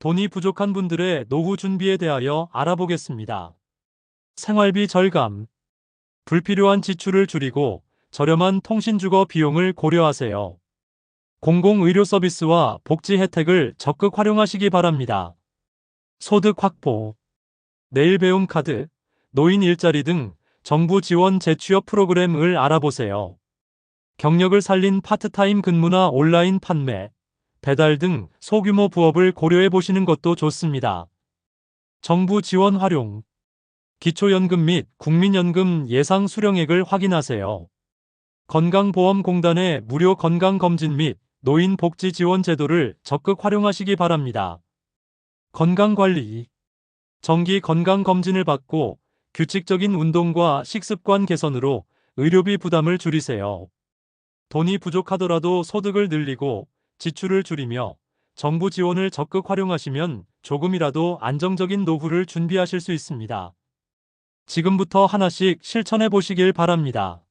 돈이 부족한 분들의 노후 준비에 대하여 알아보겠습니다. 생활비 절감. 불필요한 지출을 줄이고 저렴한 통신주거 비용을 고려하세요. 공공의료 서비스와 복지 혜택을 적극 활용하시기 바랍니다. 소득 확보. 내일 배움 카드, 노인 일자리 등 정부 지원 재취업 프로그램을 알아보세요. 경력을 살린 파트타임 근무나 온라인 판매, 배달 등 소규모 부업을 고려해 보시는 것도 좋습니다. 정부 지원 활용. 기초연금 및 국민연금 예상 수령액을 확인하세요. 건강보험공단의 무료 건강검진 및 노인복지 지원 제도를 적극 활용하시기 바랍니다. 건강관리. 정기 건강검진을 받고 규칙적인 운동과 식습관 개선으로 의료비 부담을 줄이세요. 돈이 부족하더라도 소득을 늘리고 지출을 줄이며 정부 지원을 적극 활용하시면 조금이라도 안정적인 노후를 준비하실 수 있습니다. 지금부터 하나씩 실천해 보시길 바랍니다.